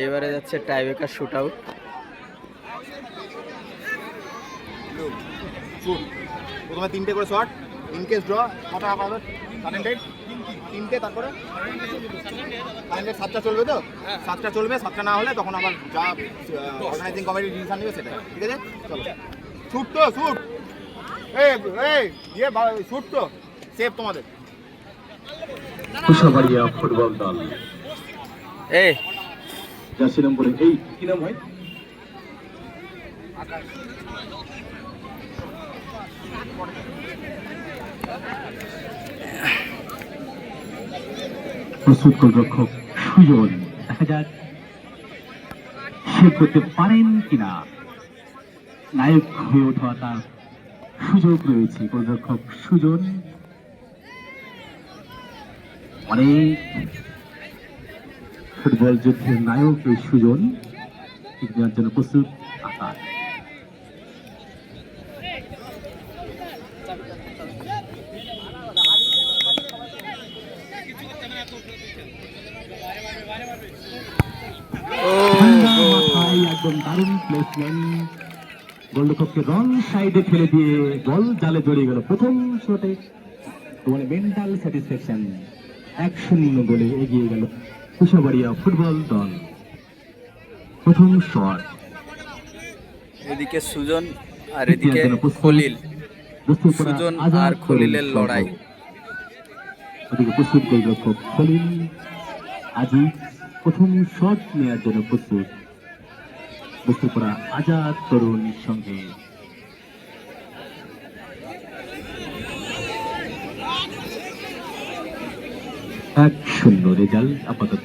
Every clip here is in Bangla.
এবারে যাচ্ছে টাইব্রেকার শুট আউট শুট প্রথমে তিনটে করে শট ইন কেস ড্র কত টাকা পাবে সাডেন তিনটে তারপরে? সাডেন সাতটা চলবে তো? সাতটা চলবে সাতটা না হলে তখন আবার যা অর্গানাইজিং কমিটি ডিসিশন নেবে সেটা ঠিক আছে? চলো। শুট তো শুট এই এই ইয়ে শুট তো। সেভ তোমাদের। কুশাবাড়িয়া ফুটবল দল। এ জার্সি নম্বরে এই, কি নাম হয় প্রস্তুত গোলরক্ষক সুজন, দেখা যাক সে করতে পারেন কিনা। নায়ক হয়ে ওঠা তার সুযোগ রয়েছে। গোলরক্ষক সুজন। অনেক ফুটবল যুদ্ধের নায়ক এই সুজন নেওয়ার জন্য প্রস্তুত। মাথায় একদম দারুণ রং সাইডে ফেলে দিয়ে বল জালে জড়িয়ে গেল প্রথম এক শূন্য গোলে এগিয়ে গেল। কুশাবাড়িয়া ফুটবল দল। প্রথম শট। এদিকে সুজন আর এদিকে খলিল। সুজন আর খলিলের লড়াই। ওদিকে প্রস্তুত গোলরক্ষক খলিল। আজি প্রথম শট নেওয়ার জন্য প্রস্তুত বুঝতে পারা আজাদ তরুণীর সঙ্গে। এক শূন্য রেজাল্ট আপাতত।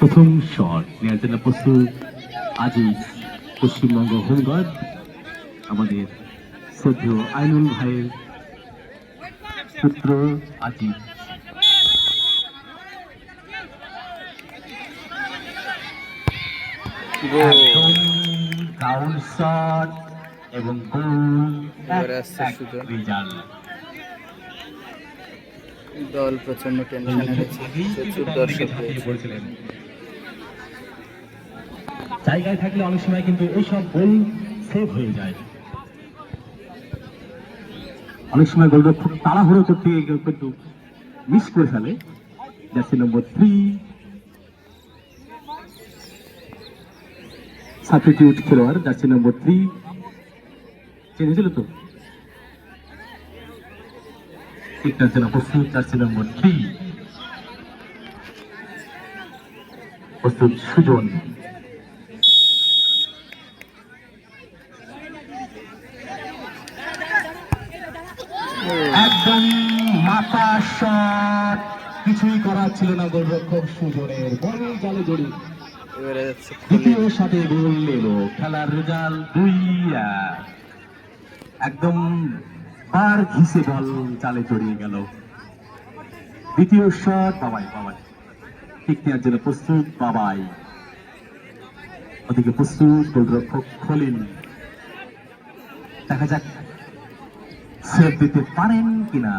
প্রথম শট নেওয়ার জন্য প্রস্তুত আজই পশ্চিমবঙ্গ হোমগার্ড, আমাদের শ্রদ্ধেয় আইনুল ভাইয়ের পুত্র আজিজ। এবং গোল। রেজাল্ট। দল প্রচণ্ড টেনশনে রয়েছে প্রচুর দর্শক জায়গায় থাকলে অনেক সময় কিন্তু এইসব গোল সেভ হয়ে যায়। অনেক সময় গোলরক্ষক তাড়াহুড়ো করতে কিন্তু মিস করে ফেলে। জার্সি নম্বর থ্রি সাবস্টিটিউট খেলোয়াড় জার্সি নম্বর থ্রি চেনেছিল তো? একদম মাথা কিছুই করার ছিল না গোলরক্ষক সুজনের। বল, জালে জড়ি এবারে যাচ্ছে দ্বিতীয় সাথে গোল এলো, খেলার রেজাল্ট দুই একদম বার ঘিসে বল জালে জড়িয়ে গেল। দ্বিতীয় শট বাবাই বাবাই। ঠিক নেওয়ার জন্য প্রস্তুত, বাবাই। ওদিকে প্রস্তুত, গোলরক্ষক খলিল দেখা যাক সেভ দিতে পারেন কিনা।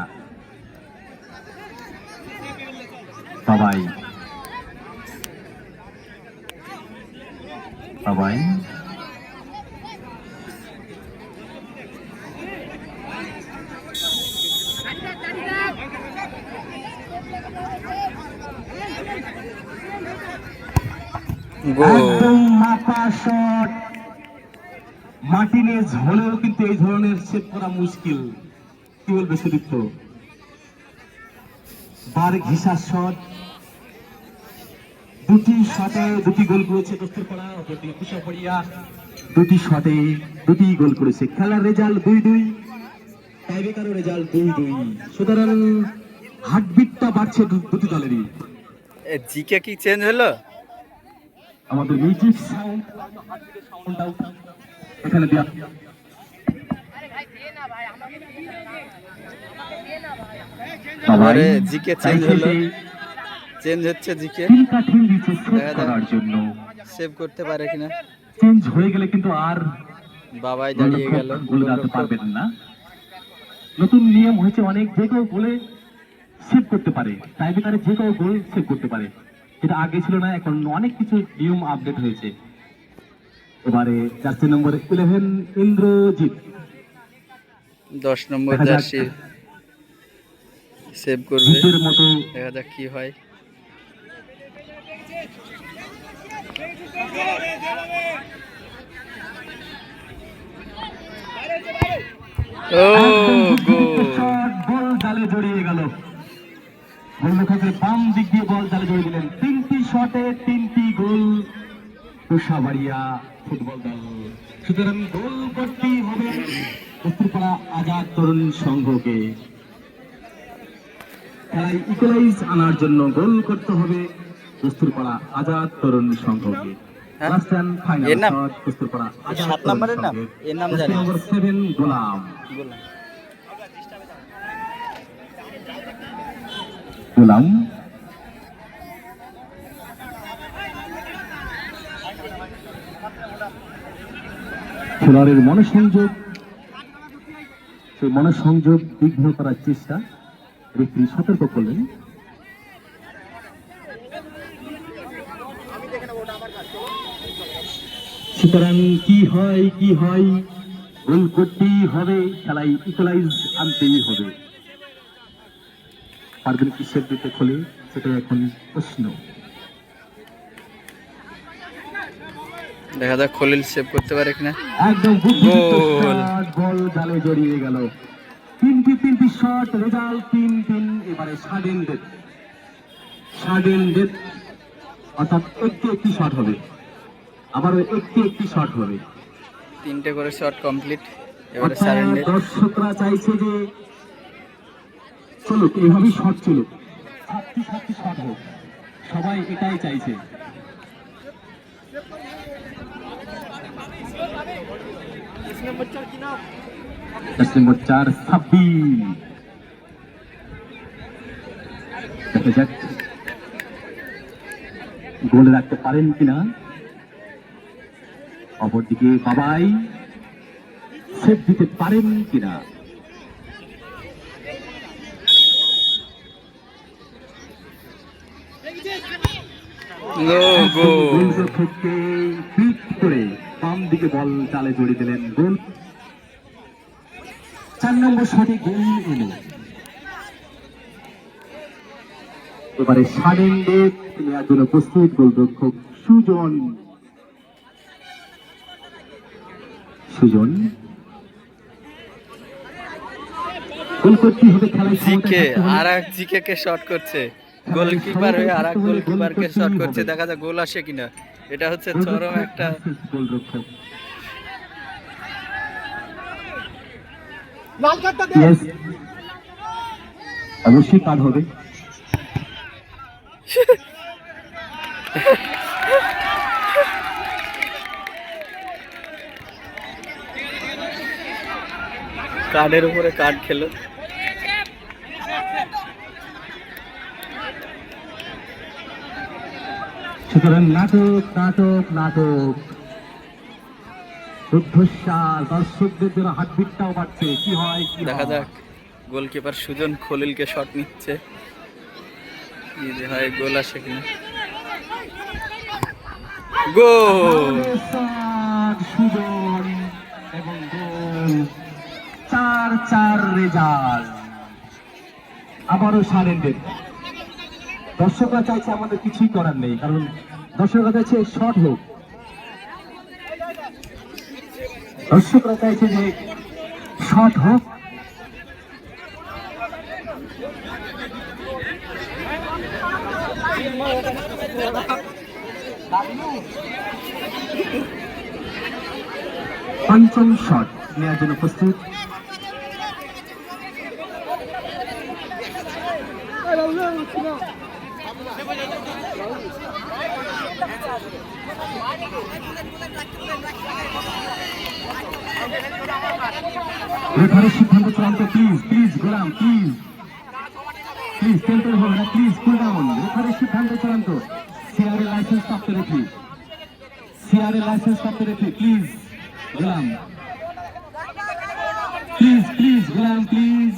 বাবাই। শট মার্টিনেজ হলেও কিন্তু এই ধরনের সেভ করা মুশকিল। কি বলবে সুদীপ্ত? বার ঘিসা শট। দুটি শটে দুটি গোল করেছে দস্তুর পাড়া অপরদিকে কুশাপড়িয়া। দুটি শটে দুটি গোল করেছে খেলার রেজাল্ট দুই দুই। টাইব্রেকারের রেজাল্ট দুই দুই। সুতরাং হার্টবিটটা বাড়ছে দুটি দলেরই। জিকে কি চেঞ্জ হলো? আমাদের মিউজিক সাউন্ড সাউন্ডটাও এখানে এবারে জিকে চেঞ্জ হলো। চেঞ্জ হচ্ছে জিকে। জন্য সেভ করতে পারে কিনা। চেঞ্জ হয়ে গেলে কিন্তু আর বাবাই দাঁড়িয়ে গেল। গোল দাঁড়াতে পারবেন না। নতুন নিয়ম হয়েছে অনেক যে কেউ গোলে সেভ করতে পারে। টাইব্রেকারে যে কেউ গোল সেভ করতে পারে। যেটা আগে ছিল না এখন অনেক কিছু নিয়ম আপডেট হয়েছে। এবারে জার্সি নম্বর ইলেভেন ইন্দ্রজিৎ। দশ নম্বর জার্সি। সেভ করবে। মতো দেখা যাক কি হয় ও গোল শট বল জালে জড়িয়ে গেল। গোলরক্ষকের বাম দিক দিয়ে বল জালে জড়িয়ে দিলেন। তিনটি শটে তিনটি গোল। কুশাবাড়িয়া ফুটবল দল। সুতরাং গোল করতেই হবে কস্তুরপাড়া আজাদ তরুণ সংঘকে। খেলায় ইকুয়ালাইজ আনার জন্য গোল করতে হবে কস্তুরপাড়া আজাদ তরুণ সংঘকে। হ্যাঁ? এর নাম? আজাদ সাত নম্বরের নাম? এর নাম জানি। গোলাম গোলাম খেলোয়াড়ের মনসংযোগ সেই মনসংযোগ বিঘ্ন করার চেষ্টা রেফারি সতর্ক করলেন সুতরাং কি হয় কি হয়? গোল করতেই হবে খেলায় ইকুয়ালাইজ আনতেই হবে। পারবেন কি সেট দিতে খোলে? সেটা এখন প্রশ্ন। দেখা যাক খলিল সেভ করতে পারে কিনা। একদম বুদ্ধিদীপ্ত গোল। জালে জড়িয়ে গেল। তিনটি তিনটি শট রেজাল্ট তিন তিন এবারে সাডেন ডেথ সাডেন ডেথ অর্থাৎ একটি একটি শট হবে। আবারও একটি একটি শট হবে। তিনটে করে শট কমপ্লিট এবারে অর্থাৎ সারেন্ডার দর্শকরা চাইছে যে চলুক শট চলুক। সাতটি সাতটি শট হোক সবাই এটাই চাইছে। দশ নম্বর চার ছাব্বিশ। দেখা যাক। গোল রাখতে পারেন কিনা? অপরদিকে বাবাই সেভ দিতে পারেন কিনা? করে বাম দিকে বল চালে জড়িয়ে দিলেন গোল। চার নম্বর শটে গোল এলো। এবারে সাড়েন ডেট নেওয়ার জন্য প্রস্তুত গোলরক্ষক সুজন সুজন। গোল করতেই হবে খেলায় জিকে আর এক জিকে কে শট করছে? গোলকিপার হয়ে আর এক গোলকিপারকে শট করছে দেখা যাক গোল আসে কিনা। এটা হচ্ছে চরম একটা গোলরক্ষক। লাল কার্ডটা দে অবশ্যই কার্ড হবে। কার্ডের উপরে কার্ড খেলো। সুতরাং নাটক নাটক নাটক। রুদ্ধশ্বাস দর্শকদের জন্য হার্টবিটটাও বাড়ছে। কি হয় কি দেখা যাক গোলকিপার সুজন খলিলকে শট নিচ্ছে। যে হয় গোল আসে কিনা। গোল! সুজন এবং গোল চার রেজাল্ট। আবারও সারেন্ডের দর্শকরা চাইছে আমাদের কিছুই করার নেই, কারণ দর্শকরা চাইছে শর্ট হোক। দর্শকরা চাইছে যে শর্ট হোক। পঞ্চম শট নেওয়ার জন্য প্রস্তুত। রেফারের সিদ্ধান্ত চূড়ান্ত please please Golam please please টেম্পের হবে না প্লিজ কুল ডাউন রেফারের সিদ্ধান্ত চূড়ান্ত। সিআরএ লাইসেন্স প্রাপ্ত রেফি সিআরএ লাইসেন্স প্রাপ্ত রেফি please Golam. Please please Golam please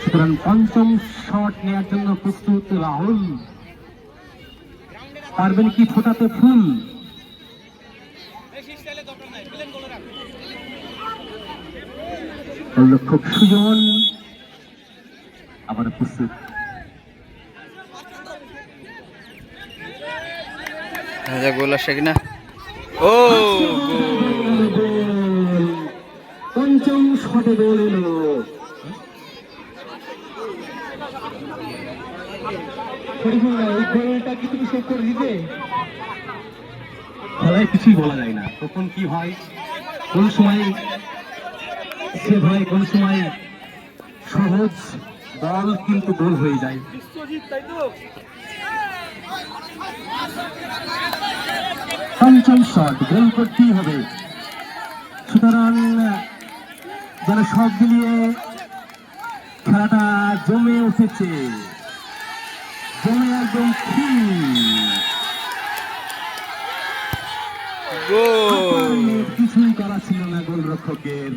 সুতরাং পঞ্চম শট নেওয়ার জন্য প্রস্তুত রাহুল। পারবেন কি ফোটাতে ফুল? খুব সুজন। আবার প্রস্তুত রাজা গোল আসে কিনা ও গোল। পঞ্চম শটে গোল এলো। গোলটা কি তুমি সেভ করে দিবে খেলায় কিছুই বলা যায় না। কখন কি হয়? কোন সময় সেভ হয় কোন সময় সহজ বল কিন্তু গোল হয়ে যায়। পঞ্চম শট গোল করতেই হবে। সুতরাং যেন সব মিলিয়ে খেলাটা জমে উঠেছে। জমে একদম কিছুই করা ছিল না গোলরক্ষকের।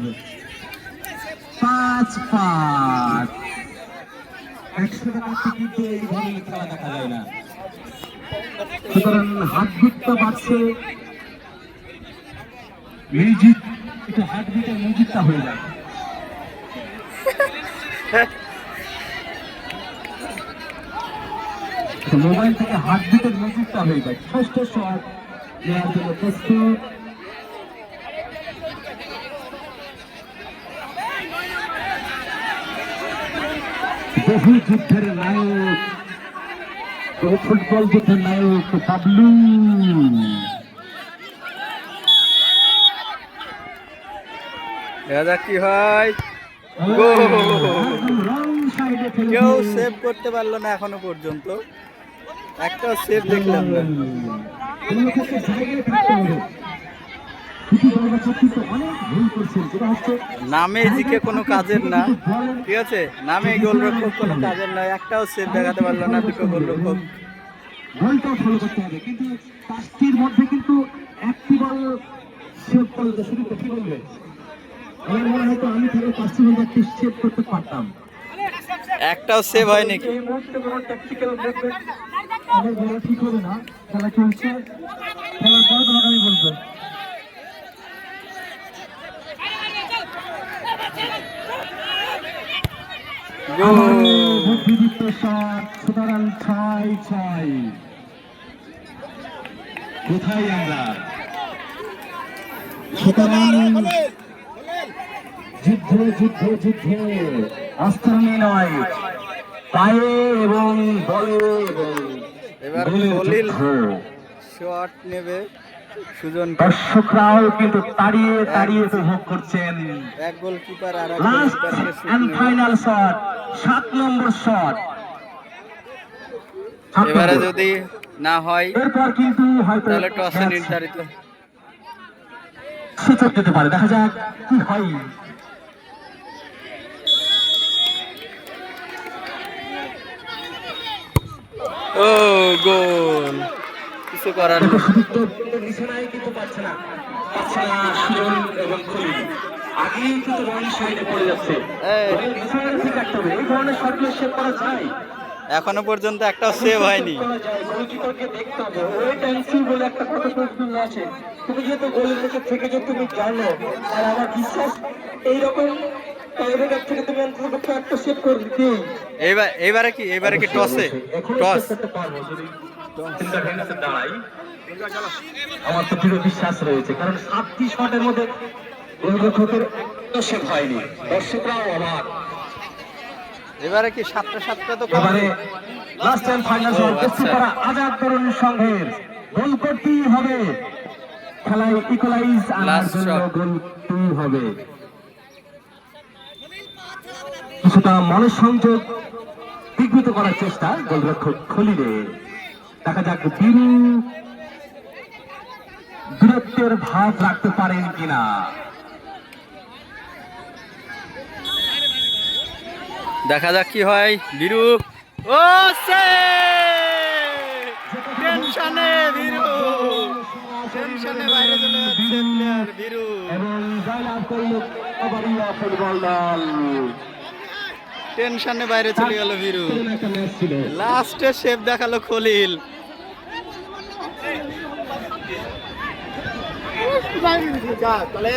পাঁচ পাঁচ বাড়ছে হয়ে যায়। মোবাইল থেকে হাতবিটের মিউজিকটা হয়ে যায়। ষষ্ঠ শট নেওয়ার জন্য প্রস্তুত। বহু যুদ্ধের নায়ক ফুটবল যুদ্ধের নায়ক বাবলু দেখা যাক কি হয়? কেউ সেভ করতে পারল না এখনও পর্যন্ত। একটা সেভ দেখলাম না। নামে এদিকে কোনো কাজের না ঠিক আছে নামে গোলরক্ষক কোনো কাজের নয় একটাও সেভ দেখাতে পারল না দুটো গোলরক্ষক করতে মনে হয় পারতাম একটাও সেভ হয় নাকি ঠিক হবে না খেলা চলছে খেলার পর আমি বলব বুদ্ধিদীপ্ত এবং শট নেবে সুজন দর্শকরাও কিন্তু তাড়িয়ে তাড়িয়ে উপভোগ করছেন এক গোলকিপার আর সাত নম্বর শট। এবারে যদি না হয় এরপর কিন্তু হয়তো তাহলে টসে নির্ধারিত। সূচক দিতে পারে। দেখা যাক কি হয়। ও গোল। কিছু করার নেই। কিন্তু নিশানায় কিন্তু পাচ্ছে না। পাচ্ছে না সুজন এবং খলিল আগেই কিন্তু রন সাইডে পড়ে যাচ্ছে। এই। ঠিক রাখতে হবে। এই ধরনের শটগুলো সেভ করা যায়। এখনও পর্যন্ত একটাও সেভ হয়নি। গোলকিপারকে দেখতে হবে। ওয়েট অ্যান্ড সি বলে একটা কথা প্রশ্ন আছে তুমি যেহেতু গোলের মুখে থেকে যে তুমি জানো আর আমার বিশ্বাস এইরকম টাইব্রেকার থেকে তুমি অন্তত একটা সেভ করে দিতে। এইবার এইবারে কি? এইবারে কি টসে টস আমার তো দৃঢ় বিশ্বাস রয়েছে। কারণ সাতটি শটের মধ্যে হয়নি। দর্শকরাও অবাক। এবারে কি সাতটা সাতটা তো এবারে লাস্ট ফাইনাল আজাদ তরুণ সংঘের। গোল করতেই হবে। খেলায় ইকুয়ালাইজ আনার জন্য গোল করতেই হবে। কিছুটা মনঃসংযোগ বিঘ্নিত করার চেষ্টা গোলরক্ষক খলিলে। দেখা যাক বীরু বীরত্বের ভাব রাখতে পারেন কিনা। দেখা যাক কি হয়। বিরু ও সে! টেনশনে বিরু টেনশনে বাইরে চলে যাচ্ছে প্লেয়ার বিরু টেনশনে বাইরে চলে গেল বিরু লাস্টে শেপ দেখাল খলিল। তাহলে